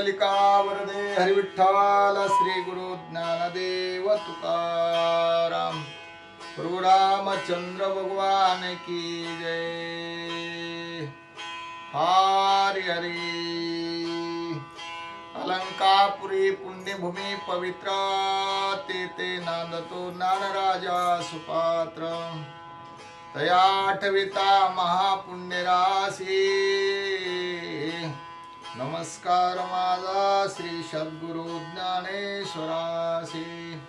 पुंडलिका वरदे हरिविठ्ठल श्री गुरु ज्ञानदेव तुकाराम प्रभु रामचंद्र भगवान की जय हरि हरि अलंकापुरी पुण्यभूमी पवित्र ते ते नांदतो नानराजा सुपात्र तया आठविता महापुण्यराशी नमस्कार माझा श्री सद्गुरु ज्ञानेश्वराशी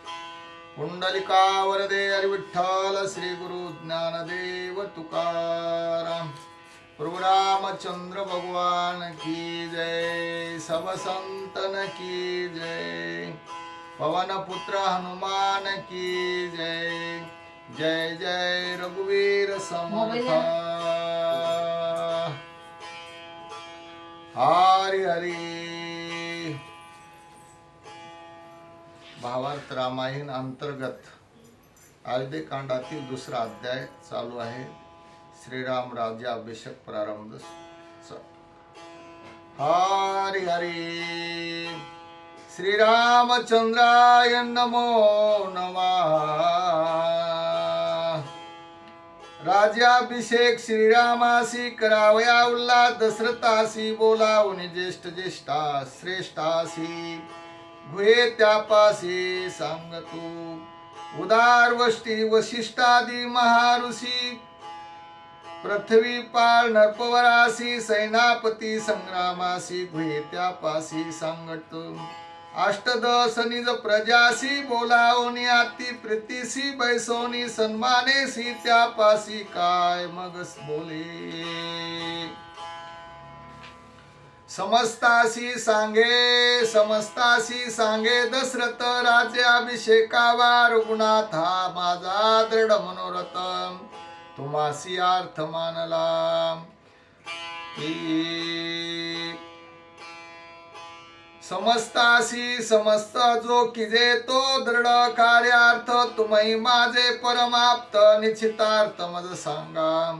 पुंडलिका वरदे विठ्ठल श्री गुरु ज्ञानदेव तुकाराम. प्रभु रामचंद्र भगवान की जय सब संतन की जय. पवन पुत्र हनुमान की जय. जय जय रघुवीर समर्थ. हरी हरी. भावार्थ रामायण अंतर्गत अयोध्ये कांडातील दुसरा अध्याय चालू आहे. श्रीराम राज्य अभिषेक प्रारंभ स- हरी हरी. श्रीरामचंद्राय नमो नमः. राज्याभिषेक श्रीरामासी करावया उल्हास दशरथासी बोलावून ज्येष्ठ ज्येष्ठा श्रेष्ठासी. गुहे त्यापासी सांगतो उदार वष्टी वशिष्ठादी महारुषी पृथ्वी पाल नरपवरासी सेनापती संग्रामासी. गुहे त्यापासी सांगतो अष्टदशनिज प्रजासी बोलावनी आती प्रीतीसी बैसोनी सन्मानेसी त्यापासी काय मगस बोले. समस्तासी सांगे समस्तासी सांगे दशरथ राज्याभिषेकावा रघुनाथा माझा दृढ मनोरथ. तुम्हासी अर्थ मानला. की समस्तासी समस्त जो किजे तो दृढ कार्यार्थ तुम्ही माझे परमाप्त निश्चितार्थ मज सांगा.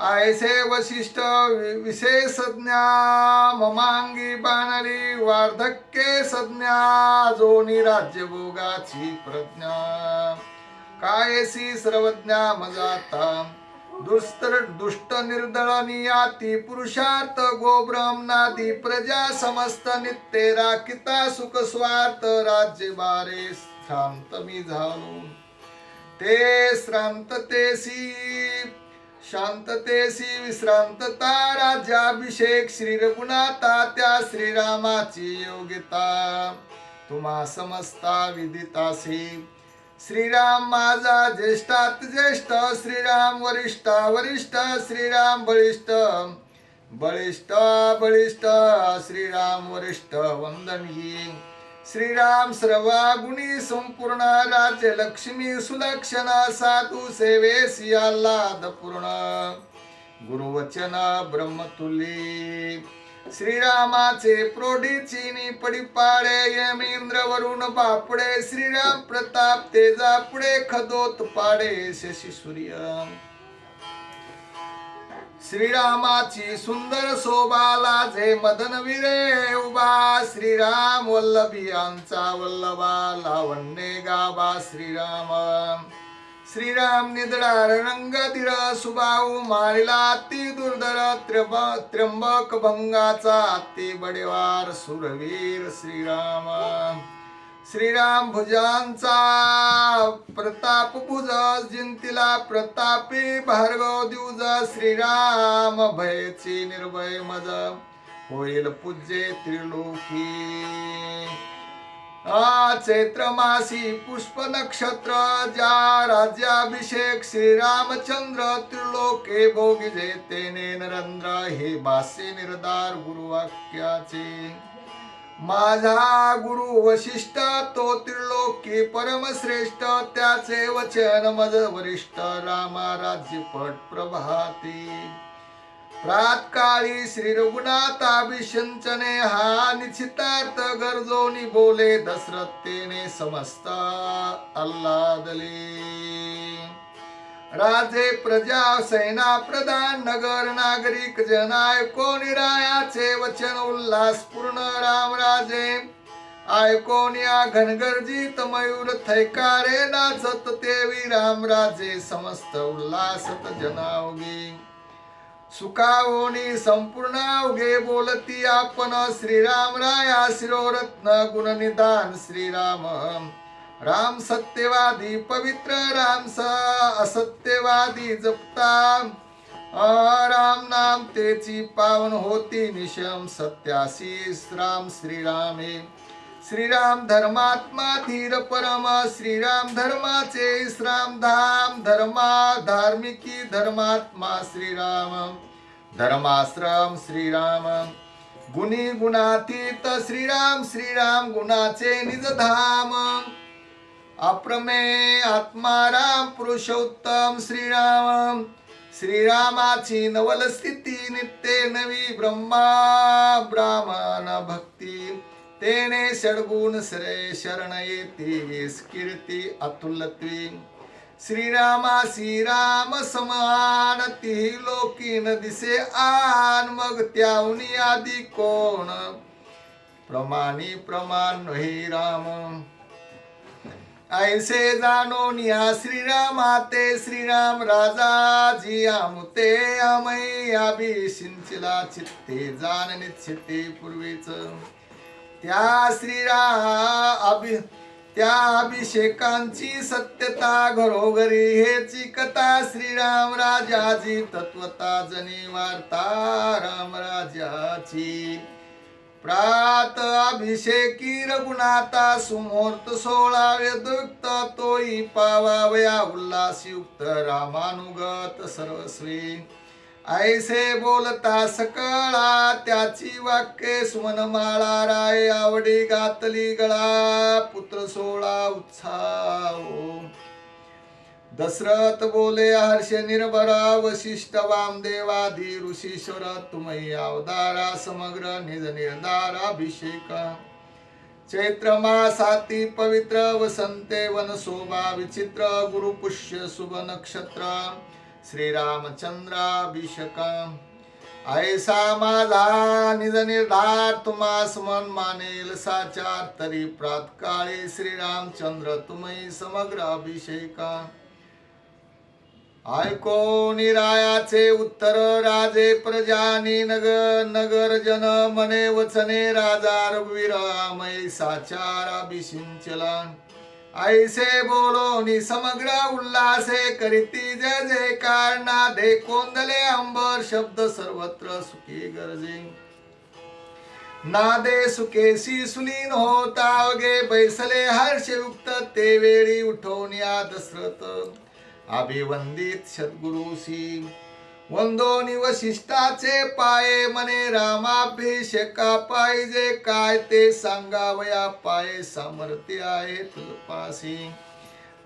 आयसे वशिष्ठ वि- विशेषज्ञा ममांगी बाणली वार्धक्ये संज्ञा जोनी राज्यभोगाची प्रज्ञा. कायसी सर्वज्ञा मजाता. दुस्तर दुष्ट निर्दळनियाती पुरुषार्थ गोब्रह्मनादी प्रजा समस्त नित्य राखिता सुख स्वार्थ राज्य बारे श्रांत मी झालो. ते श्रांततेसी शांततेसी विश्रांतता राज्याभिषेक श्री रघुनाथा त्या श्रीरामाची योग्यता. तुम्हा समस्ता विदितासी. श्रीराम माझा ज्येष्ठात ज्येष्ठ श्रीराम वरिष्ठ वरिष्ठ श्रीराम बळिष्ठ. बळिष्ठ बळिष्ठ श्रीराम वरिष्ठ वंदनीय. श्रीराम सर्वा गुणी संपूर्ण राज्य लक्ष्मी सुलक्षण साधू सेवे सियाल्लाद पूर्ण. गुरुवचन ब्रह्मतुली श्रीरामाचे प्रोढीचिनी पडिपाडे यमींद्र वरुण बापडे श्रीराम प्रताप तेजा पुढे खदोत पाडे शशी सूर्य. श्रीरामाची सुंदर शोभा लाजे मदन विरे उभा श्रीराम वल्लभियांचा वल्लभा लावण्ये गाबा श्रीराम. श्रीराम निदडा रंगधीर सुभाऊ मारिला अति दुर्धर त्र्यब त्र्यंबक भंगाचा ते बडेवार सुरवीर श्रीराम. श्रीराम भुजांचा प्रताप भुज जिंतीला प्रतापी भार्गव दिवज श्रीराम भयची निर्भय मज होईल पूज्ये त्रिलोकी. चैत्र मासी पुष्प नक्षत्र ज्या राज्याभिषेक श्रीरामचंद्र त्रिलोके भोगी जेतेने नरेंद्र हे बासे निर्धार गुरुवाक्याचे. माझा गुरु वशिष्ठ तो त्रिलोकी परमश्रेष्ठ त्याचे वचन मज वरिष्ठ रामा राज्यपट प्रभाती. प्रातकाळी श्री रघुनाथाभिषंचने हा निश्चितार्थ गरजोनी बोले दशरथेने समस्त अल्लादले राजे प्रजा सेना प्रधान नगर नागरिक जनाय कोणी रायाचे वचन उल्हास पूर्ण राम राजे. ऐकोन या घनगर्जित मयूर थैकारे नाचत तेवी राम राजे समस्त उल्हासत जनावगी. सुखावोनी संपूर्ण अवघे बोलती आपण. श्रीराम राया शिरोरत्न गुणनिदान श्रीराम. राम सत्यवादी पवित्र राम स असत्यवादी जपता. राम नाम तेची पावन होती निशम सत्यासी राम श्रीरामे. श्रीराम धर्मात्मा धीर परम श्रीराम धर्माचे श्राम धाम धर्मा धार्मिकी धर्मात्मा श्रीराम धर्माश्रम श्रीराम गुणी गुणातीत श्रीराम श्रीराम गुणाचे निजधाम अप्रमे आत्मा राम पुरुषोत्तम श्रीराम श्रीरामाची नवल स्थिती नित्य नवी ब्रह्मा ब्राह्मण भक्ती तेने षडगुण श्रेय शरण येते कीर्ती अतुलत्वी श्रीरामा श्रीराम समान ती लोकीन दिसे आन मग त्याहुनी आदी कोण? प्रमाणी प्रमाण नही राम। ऐसे जाणो निया श्रीरामा ते श्रीराम राजा जी आमुते आमय आबी सिंचिला चित्ते जाण निश्चिते पूर्वीच। त्या श्रीरा अभि त्या अभिषेकांची सत्यता घरोघरी हेची कथा श्रीराम राजाची तत्वता जनी वार्ता राम राजाची. प्रात अभिषेकी रघुनाथा सुमुहूर्त सोळा वेदुक्त तोई पावावया उल्हासयुक्त रामानुगत सर्वस्वी. ऐसे बोलता सकळा त्याची वाक्ये सुमनमाळा राय आवडी गातली गळा पुत्र सोळा उत्साह. दशरथ बोले हर्ष निर्भरा वशिष्ठ वामदेवादी ऋषीश्वर तुम्ही अवतारा समग्र निज निर्धार अभिषेक. चैत्र मासाती पवित्र वसंते वन शोभा विचित्र गुरुपुष्य शुभ नक्षत्र. श्रीरामचंद्राभिषेक ऐसा माझा निज निर्धार तुम्हास मन मानेल साचार तरी प्रातकाळी श्रीरामचंद्र तुम्ही समग्र अभिषेका ऐको निरायाचे उत्तर राजे प्रजानी नगर नगर जन मने वचने राजा रघुवीर मय साचार अभिषिंचला ऐसे बोलो नि समग्र उल्लासे करीती जय जय कारणा दे कोंदले अंबर शब्द सर्वत्र सुखी गरजे. नादे सुकेशी सुलीन होता गे बैसले हर्षयुक्त ते वेळी उठवून दशरथ. अभिवंदित सद्गुरुसी वंदोनी वशिष्ठाचे पाये मने रामाभिषेका पाहिजे काय ते सांगावया पाये सामर्थ्य आहे तुझपासी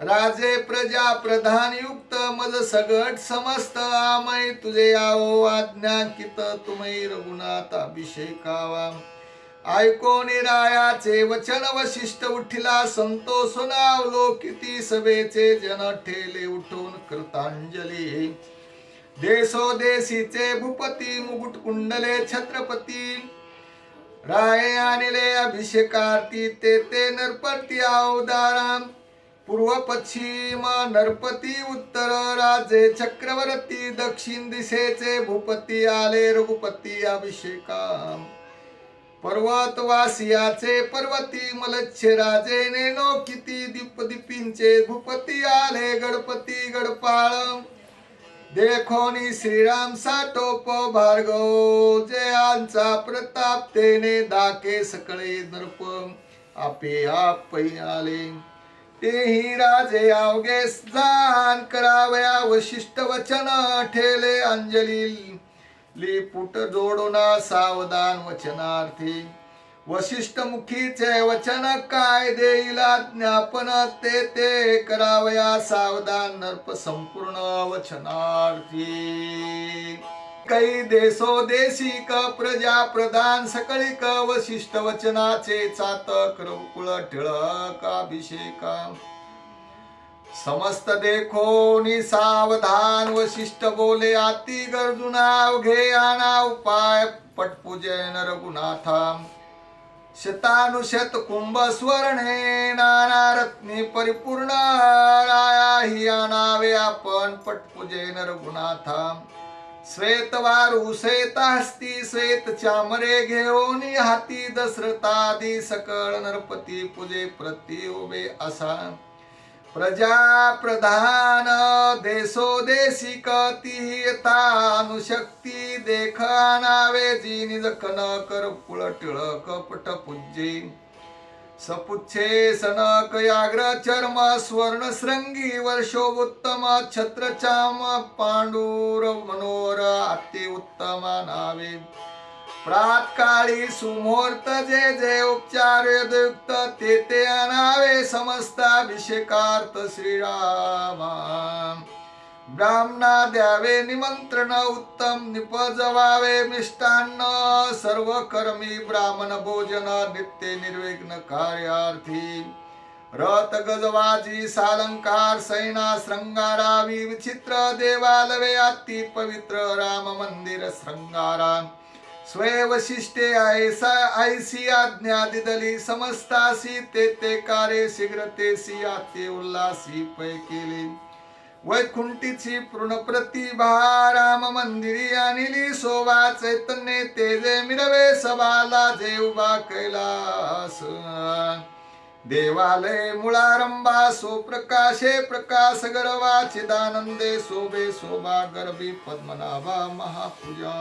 राजे प्रजा प्रधान युक्त मज सगट समस्त आमय तुझे आओ आज्ञाकित तुम्ही रघुनाथ अभिषेकावा ऐकोन रायाचे वचन वशिष्ठ उठिला संतोष नावलो किती सभेचे जन ठेले उठून कृतांजली देसो देशीचे भूपती मुकुट कुंडले छत्रपती. राय आणले अभिषेकार्ती ते ते नरपती अवदाराम पूर्व पश्चिम नरपती उत्तर राजे चक्रवर्ती दक्षिण दिशेचे भूपती आले रघुपती अभिषेका पर्वतवासियाचे पर्वती मलच्छे राजे नेनो किती दीपदीपींचे भूपती आले गणपती गडपाळ देखोनी श्रीराम साठोप भार्गव जयांचा प्रताप तेने दाके सकळे नरप आपे आप आले. तेही राजे अवघे जाण करावया वशिष्ठ वचन ठेले अंजली. लिपुट जोडोना सावधान वचनार्थी. वशिष्ठ मुखीचे वचन काय देईला ज्ञापन ते ते करावया सावधान नर्प संपूर्ण वचनार्थी. कै देशो देशी क प्रजा प्रधान सकळी क वशिष्ठ वचनाचे चातक रवकुळ टिळक अभिषेक. समस्त देखो नि सावधान वशिष्ठ बोले अति गरजुना घे आना उपाय पटपूजन रघुनाथा. शतानुशत कुंभ स्वर्णे नाना रत्नी परिपूर्ण राया हि आणावे आपण पटपूजे रघुनाथा श्वेत वारू श्वेत हस्ती श्वेत चामरे घेऊन हाती दशरथादी सकळ नरपती पूजे प्रति उभे असा. प्रजा प्रधान देशो देशी कतितानुशक्ती देखानावे जी निज कन कर पुळ टिळक पट पूज्ये. सपुच्छे सनक याग्र चर्म स्वर्ण श्रृंगी वर्षोत्तम छत्र चाम पांडुर मनोर अति उत्तम नावे प्रातकाळी सुमुहूर्त जे जे उपचार युक्त ते ते अनावे समस्त अभिषेकार्थ श्रीरामा. ब्राह्मणा द्यावे निमंत्रण उत्तम निपजवावे मिष्टान्न सर्व कर्मी ब्राह्मण भोजन नित्य निर्विघ्न कार्यार्थी. रथ गजवाजी सालंकार सैना श्रंगारावी विचित्र देवालवे अति पवित्र राम मंदिर श्रंगारा स्वयवशिष्टे ऐसा ऐसी आज्ञा दिदली समस्तासी ते ते कार्य शीघ्र तेसी आते उल्लासी पै केले वैकुंठीची पूर्ण प्रतिभा राम मंदिरी आणली शोभा चैतन्य तेजे मिरवे सभाला जे उभा कैलास. देवालय मुळारंभा सो प्रकाशे प्रकाश गर्वा चिदानंदे शोभे शोभा गर्भी पद्मनाभा महापूजा.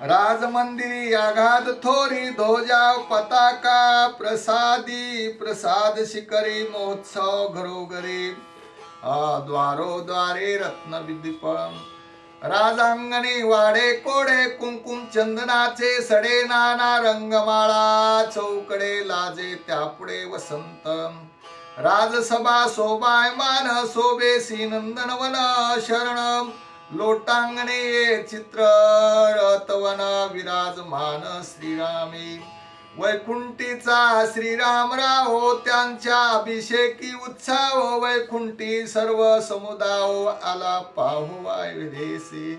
राजमंदिरी आघात थोरी ध्वजाव पताका प्रसादी प्रसाद शिखरी महोत्सव घरोघरी. द्वारो द्वारे रत्न राजांगणी वाडे कोडे कुंकुम चंदनाचे सडे नाना रंगमाळा चौकडे लाजे त्यापुढे वसंत राजसभा शोभायमान शोभेसी नंदनवन शरण लोटांगणे चित्र रतवन विराजमान श्रीरामे. वैकुंठीचा श्रीराम राहो त्यांच्या अभिषेकी उत्साह. वैकुंठी सर्व समुदाय आला पाहू विदेशी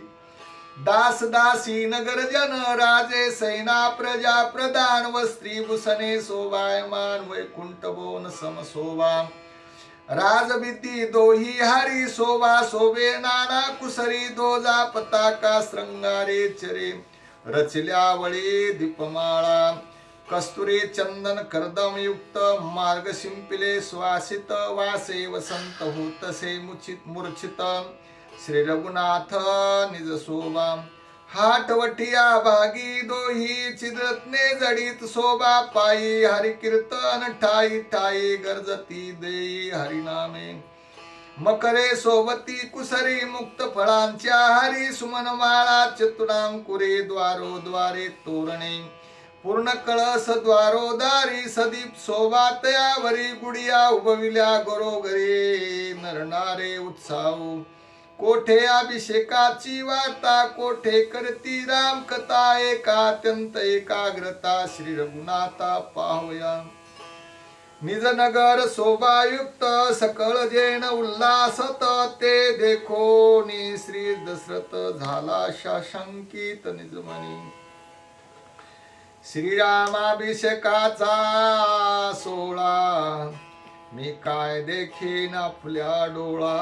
दास दासी नगर जन राजे सैना प्रजा प्रधान व स्त्री भूषणे शोभायमान. वैकुंठ बोन समशोभा. राजभीती दोही हारी शोभा शोभे नाना कुसरी दोजा पताका श्रंगारे चरे रचल्या वळे दीपमाळा कस्तुरी चंदन कर्दम युक्त मार्ग शिंपिले स्वासित वासे वसंत होतसे मुचित मूर्छित श्री रघुनाथ निज शोभा हाटवटिया भागी दोही चिरत्ने जडीत शोभा पायी. हरि कीर्तन ठाई ठाई गरजती देई हरिनामे. मकरे सोबती कुसरी मुक्त फळांच्या हरी सुमनमाळा चतुरांकुरे द्वारो द्वारे तोरणे. पूर्ण कळस द्वारोदारी सदीप शोभातयावरी गुडिया उभविल्या घरोघरी नरणारे उत्साह. कोठे अभिषेकाची वार्ता कोठे करती राम कथा एका अत्यंत एकाग्रता श्री रघुनाथा पाहुया. निज नगर शोभायुक्त सकळ जेन उल्हासत ते देखो नि श्री दशरथ झाला शाशंकित निजमनी. श्रीरामाभिषेकाचा सोळा मी काय देखीन आपल्या डोळा?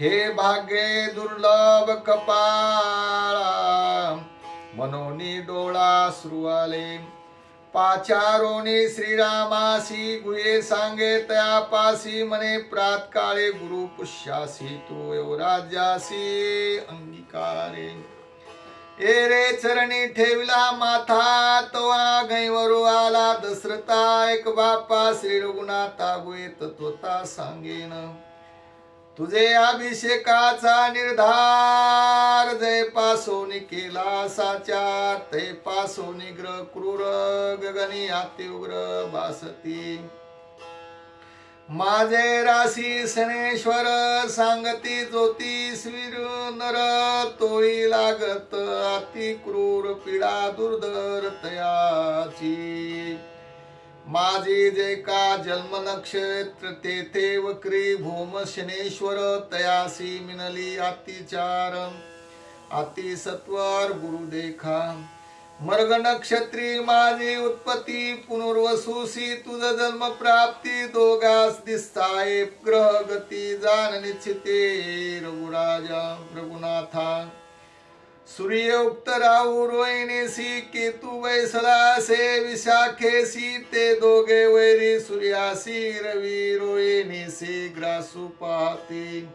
हे भाग्ये दुर्लभ कपाळा मनोनी डोळा सुरुवाले. पाचारोनी श्रीरामासी गुहे सांगे त्यापासी मने प्रातकाळे गुरु पुष्यासी तू युवराज्यासी अंगीकारे ए रे चरणी ठेवला माथा तवा गैवरू आला दसरता एक बापा श्री रघुनाथा गुहे तत्वता सांगेन. तुझे अभिषेकाचा निर्धार जयपासून केला साचार ते पासून ग्र क्रूर गगनी अति उग्र बासती. माझे राशी सनेश्वर सांगती ज्योतिष नर तोई लागत अति क्रूर पीडा दुर्धर तयाची. माझे जे का जन्म नक्षत्र तेथे वक्री भूम शनेश्वर तयासी मिनली अतिचार अतिसत्वर गुरु देखा मर्ग नक्षत्री माझी उत्पत्ती पुनर्वसूसी तुझ जन्म प्राप्ती दोघास दिसताय ग्रह गती जाण निश्चिते रघुराजा रघुनाथा। सूर्य उक्त राहू रोहिणीसी केतू वैसलासे विशाखेसी ते दोघे वैरी सूर्यासी रवी रोहिणीसी ग्रासू पाहती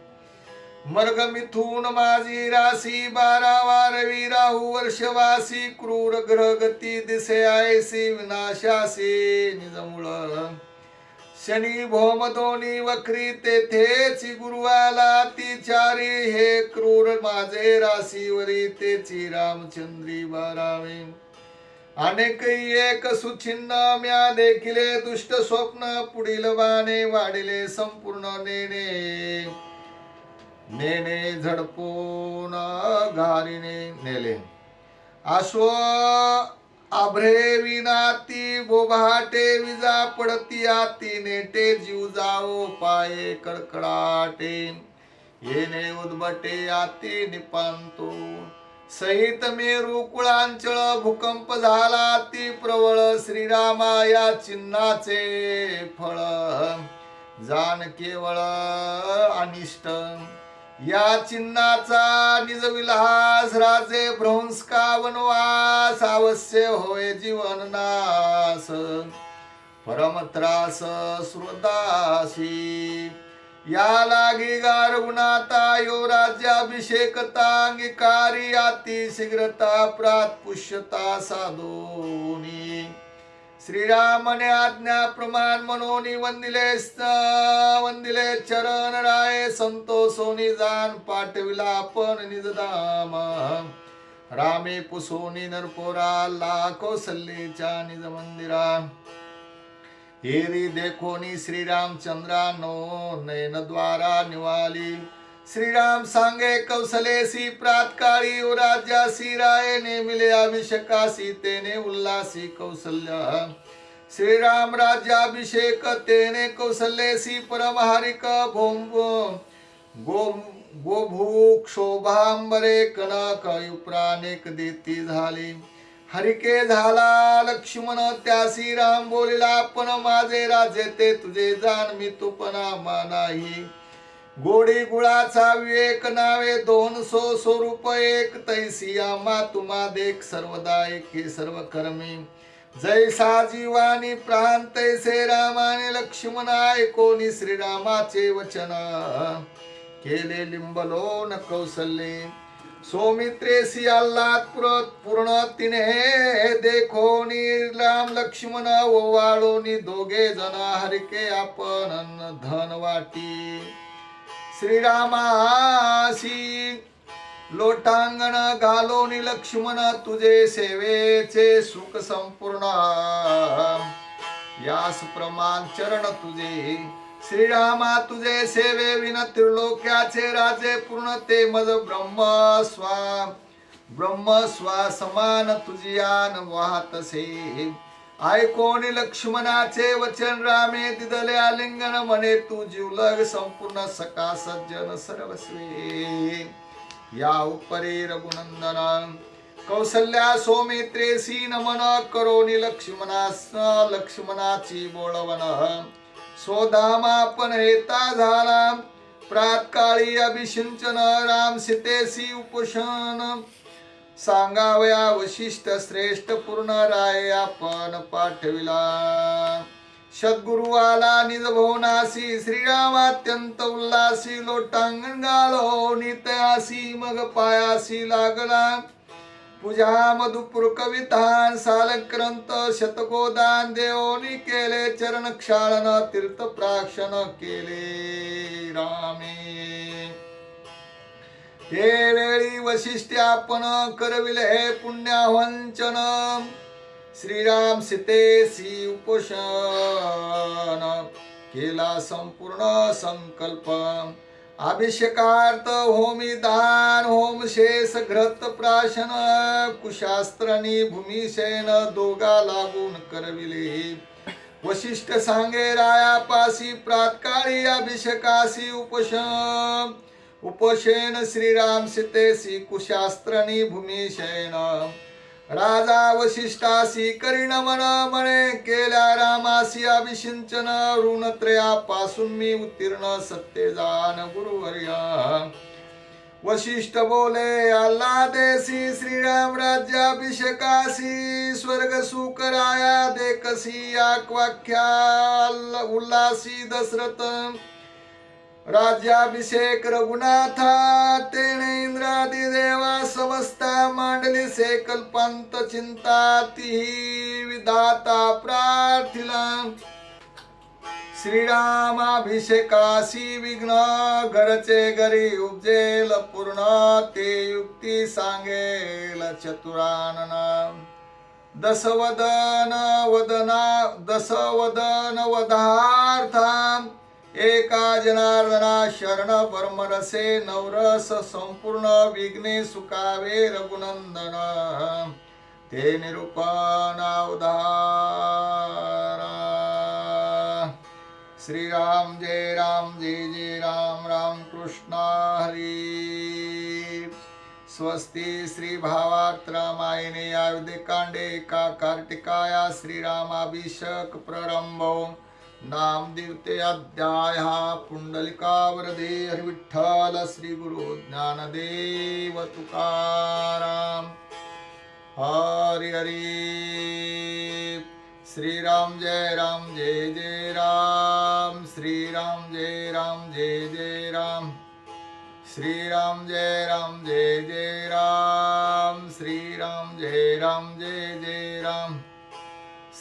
मर्ग मिथून माझी राशी बारावा रवी राहू वर्षवासी क्रूर ग्रह गती दिसे आयसी विनाशासी निजमुळ। शनी भोमदोनी वक्री तेथेच गुरुवाला तिचारी हे क्रूर माझे राशीवरी तेची रामचंद्री बारावे. अनेक एक सुचिन्ह म्या देखिले दुष्ट स्वप्न पुढील बाणे वाढिले संपूर्ण नेणे. नेणे झडपून घारीने नेले. अश्व आभ्रे विनाती बोभाटे विजा पडती आती नेटे जीव जाओ पाये कडकडाटे। येणे उदबटे आती निपांतो। सहित मेरू कुळांचळ भूकंप झाला ती प्रवळ श्रीरामा या चिन्हाचे फळ। जाण केवळ अनिष्ट। या चिन्हाचा निज विलास राजे भ्रंश का वनवास अवश्य होय जीवन नास. परमत्रास या लागी गार गुणाता यो राज्याभिषेकता अंगीकारी अति शीघ्रता प्रात पुष्यता साधोनी. श्रीरामने आज्ञा प्रमाण मनोनी वंदिले स- वंदिले चरण राय संतोषोनी जाण पाठविला आपण निजधाम. रामे पुसोनी नरपोरा ला कौसल्येच्या निज मंदिरा. हेरी देखोनी श्रीरामचंद्रानो नयन द्वारा निवाली. श्रीराम सांगे कौसलेसी प्रातकाळी ओ राज्यासी राय नेमिले अभिषेकासी तेने उल्लासी कौसल्या. श्रीराम राज्याभिषेक तेने कौसल्यसी परमहारिक भोम गो गोभू शोभांबरे कनक युप्रानेक देती झाली। हरिके झाला लक्ष्मण त्यासी राम बोलिला पण माझे राजे ते तुझे जाण मी तू पणामा नाही. गोडी गुळाचा विवेक नावे दोन सो स्वरूप एक तैसिया मा तुम्हा देख सर्वदा हे सर्व कर्मी. जैसा जीवानी प्राण तैसे रामाने लक्ष्मण ऐकोनी श्रीरामाचे वचन. केले लिंबलोन कौसल्ये. सौमित्रेसी आल्हाद पूर्ण तिने देखो राम लक्ष्मण ओवाळोनी दोघे जण हरिके आपण धन वाटी श्रीरामासी लोटांगण घालोनी लक्ष्मण तुझे सेवेचे सुख संपूर्ण. यास प्रमाण चरण तुझे. श्रीरामा तुझे सेवे विन त्रिलोक्याचे राजे पूर्ण ते मज ब्रह्म स्वा ब्रह्म स्वा समान तुझियान वाहतसे ऐकोन लक्ष्मणाचे वचन रामे दिदले आलिंगन म्हणे तू जीवलग संपूर्ण सका सज्जन सर्वस्वे. या उपरे रघुनंदन। कौसल्या सौमित्रेसी नमन करोनी लक्ष्मणास लक्ष्मणाची बोळवण। स्वधामापन हेता झाला। प्रातकाळी अभिषिंचन राम सीतेसी उपोषण। सांगावया वशिष्ठ श्रेष्ठ पूर्ण राय आपण पाठविला। सद्गुरु आला निज भवनासी श्रीराम अत्यंत उल्लासी लोटांगण गालो नितयासी मग पायासी लागला. पूजा मधुपुर कवितान सालक्रंत शतकोदान देवोनी केले चरण क्षाळन तीर्थ प्राक्षण केले रामे. ते वेळी वशिष्ठ आपण करविले हे पुण्यावंचन. श्रीराम सीतेसी उपोषण केला संपूर्ण संकल्प. अभिषेकार्थ होमी दान होम शेष घृत प्राशन कुशास्त्रनी भूमिशयन दोघा लागून करविले. वशिष्ठ सांगे रायापासी प्रातकाळी अभिषेकासी उपश उपशेन श्रीराम सीतेसी कुशास्त्रणी भूमिशयन. राजा वशिष्ठासी करीण मन मने केल्या रामासी अभिषिंचन ऋणत्रयापासून मी उत्तीर्ण सत्य जान गुरुवर्या. वशिष्ठ बोले आल्हादेसी श्रीराम राज्याभिषेकासी स्वर्ग सुकराया देखसी आक्वाख्या उल्लासी दशरथ. राज्याभिषेक रघुनाथा तेने इंद्रादी देवा मांडली से कल्पांत चिंता तिही विधाता प्रार्थिला। श्रीरामाभिषेकाशी विघ्न घरचे घरी उपजेल पूर्ण ते युक्ती सांगेल चतुरानन। दसवदन वदना दसवदन वधार्था। एका जनार्दना शरण परमरसे नवरस संपूर्ण विघ्ने सुकावे रघुनंदन. ते निरूपण उदारा. श्रीराम जय राम जय जय राम राम कृष्ण हरी. स्वस्ति श्री भावात्र मायने कांडे का कार्तिकाया श्रीरामाभिषेक प्रारंभो. नाम दिवते अध्याय पुंडलिकावरदे हरिविठ्ठल श्री गुरु ज्ञानदेव तुकाराम। हरि हरि। श्रीराम जय राम जय जय राम। श्रीराम जय राम जय जय राम। श्रीराम जय राम जय जय राम। श्रीराम जय राम जय जय राम।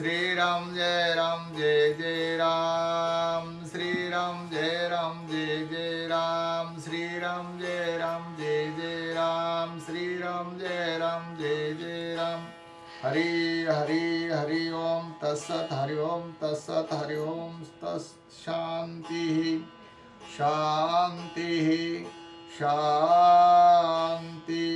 श्रीराम जय राम जय जय राम। श्रीराम जय राम जय जय राम। श्रीराम जय राम जय जय राम। श्रीराम जय राम जय जय राम। हरी हरी हरि ओम। तत्सत हरि ओम तत्सत हरि ओम। तस् शांती शांती शांती